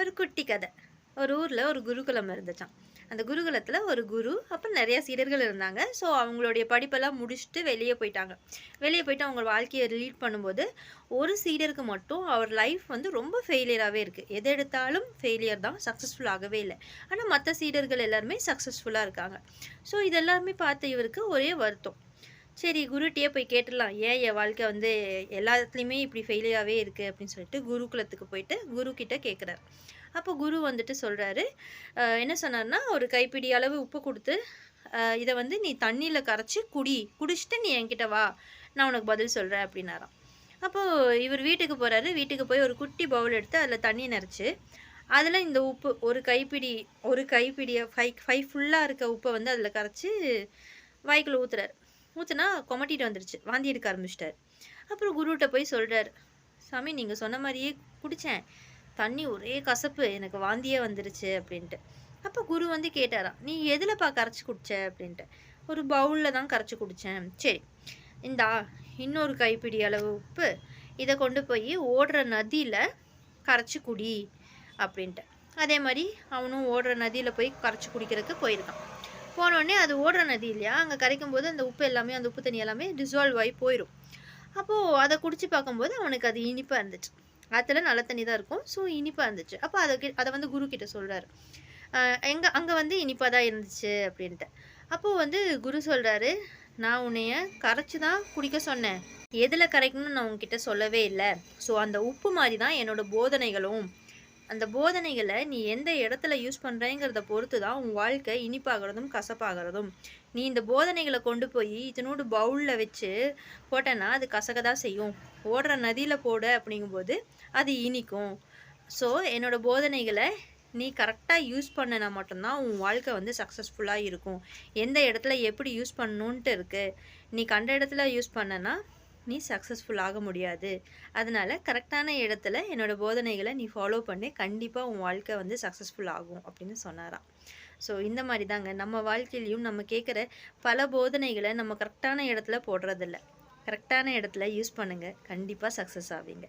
ஒரு குட்டி கதை. ஒரு ஊரில் ஒரு குருகுலம் இருந்துச்சான் அந்த குருகுலத்தில் ஒரு குரு அப்புறம் நிறைய சீடர்கள் இருந்தாங்க. ஸோ அவங்களுடைய படிப்பெல்லாம் முடிச்சுட்டு வெளியே போயிட்டாங்க. வெளியே போயிட்டு அவங்க வாழ்க்கையை லீட் பண்ணும்போது ஒரு சீடருக்கு மட்டும் அவர் லைஃப் வந்து ரொம்ப ஃபெயிலியராகவே இருக்குது எது எடுத்தாலும் ஃபெயிலியர் தான் சக்ஸஸ்ஃபுல் ஆகவே இல்லை. ஆனால் மற்ற சீடர்கள் எல்லாருமே சக்ஸஸ்ஃபுல்லாக இருக்காங்க. ஸோ இதெல்லாமே பார்த்த இவருக்கு ஒரே வருத்தம். சரி குருட்டியே போய் கேட்டுடலாம். ஏன் என் வாழ்க்கை வந்து எல்லாத்துலேயுமே இப்படி ஃபெயிலியாகவே இருக்குது அப்படின்னு சொல்லிட்டு குருகுலத்துக்கு போயிட்டு குரு கேட்குறாரு அப்போ குரு வந்துட்டு சொல்கிறாரு என்ன சொன்னார்னா ஒரு கைப்பிடி அளவு உப்பு கொடுத்து இதை வந்து நீ தண்ணியில் கரைச்சி குடி குடிச்சிட்டு நீ என்கிட்ட வா நான் உனக்கு பதில் சொல்கிறேன் அப்படின்னாராம். அப்போது இவர் வீட்டுக்கு போகிறாரு வீட்டுக்கு போய் ஒரு குட்டி பவுல் எடுத்து அதில் தண்ணி நிறச்சி அதில் இந்த உப்பு ஒரு கைப்பிடி ஒரு கைப்பிடியை ஃபை ஃபைவ் ஃபுல்லாக இருக்க உப்பை வந்து அதில் கரைச்சி வாய்க்குள்ள ஊத்துறாரு. மூச்சுனா கொமட்டிட்டு வந்துடுச்சு வாந்தி எடுக்க ஆரம்பிச்சிட்டாரு. அப்புறம் குருகிட்ட போய் சொல்கிறாரு சாமி நீங்கள் சொன்ன மாதிரியே குடித்தேன் தண்ணி ஒரே கசப்பு எனக்கு வாந்தியே வந்துருச்சு அப்படின்ட்டு. அப்போ குரு வந்து கேட்டாராம் நீ எதுலப்பா கரைச்சி குடிச்ச? அப்படின்ட்டு. ஒரு பவுலில் தான் கரைச்சி குடித்தேன் சரி இந்தா இன்னொரு கைப்பிடி அளவு உப்பு இதை கொண்டு போய் ஓடுற நதியில் கரைச்சி குடி அப்படின்ட்டு. அதே மாதிரி அவனும் ஓடுற நதியில் போய் கரைச்சி குடிக்கிறதுக்கு போயிருக்கான். போனோடனே அது ஓடுற நதி இல்லையா? அங்கே கரைக்கும் போது அந்த உப்பு எல்லாமே அந்த உப்பு தண்ணி எல்லாமே டிசால்வ் ஆகி போயிடும் அப்போது அதை குடிச்சு பார்க்கும்போது அவனுக்கு அது இனிப்பாக இருந்துச்சு. ஆற்றுல நல்ல தண்ணி தான் இருக்கும். ஸோ இனிப்பாக இருந்துச்சு. அப்போ அதை அதை வந்து குரு கிட்ட சொல்கிறாரு எங்கே அங்கே வந்து இனிப்பாக தான் இருந்துச்சு அப்படின்ட்டு. அப்போது வந்து குரு சொல்கிறாரு நான் உன்னைய கரைச்சி தான் குடிக்க சொன்னேன். எதில் கரைக்கணும்னு நான் உங்ககிட்ட சொல்லவே இல்லை. ஸோ அந்த உப்பு மாதிரி தான் என்னோட போதனைகளும் அந்த போதனைகளை நீ எந்த இடத்துல யூஸ் பண்ணுறேங்கிறத பொறுத்து தான் உன் வாழ்க்கை இனிப்பாகிறதும் கசப்பாகிறதும். நீ இந்த போதனைகளை கொண்டு போய் இதனோடு பவுலில் வச்சு போட்டேன்னா அது கசக்க தான் செய்யும். ஓடுற நதியில் போட அப்படிங்கும்போது அது இனிக்கும். ஸோ என்னோட போதனைகளை நீ கரெக்டாக யூஸ் பண்ணனா மட்டும்தான் உன் வாழ்க்கை வந்து சக்ஸஸ்ஃபுல்லாக இருக்கும். எந்த இடத்துல எப்படி யூஸ் பண்ணணுன்ட்டு இருக்குது நீ கண்ட இடத்துல யூஸ் பண்ணனா நீ சக்ஸஸ்ஃபுல் ஆக முடியாது. அதனால் கரெக்டான இடத்துல என்னோட போதனைகளை நீ ஃபாலோ பண்ணி. கண்டிப்பாக உன் வாழ்க்கை வந்து சக்ஸஸ்ஃபுல் ஆகும் அப்படின்னு சொன்னாராம். ஸோ இந்த மாதிரி தாங்க நம்ம வாழ்க்கையிலையும் நம்ம கேட்குற பல போதனைகளை நம்ம கரெக்டான இடத்துல போடுறதில்ல. கரெக்டான இடத்துல யூஸ் பண்ணுங்கள் கண்டிப்பாக சக்ஸஸ் ஆவீங்க.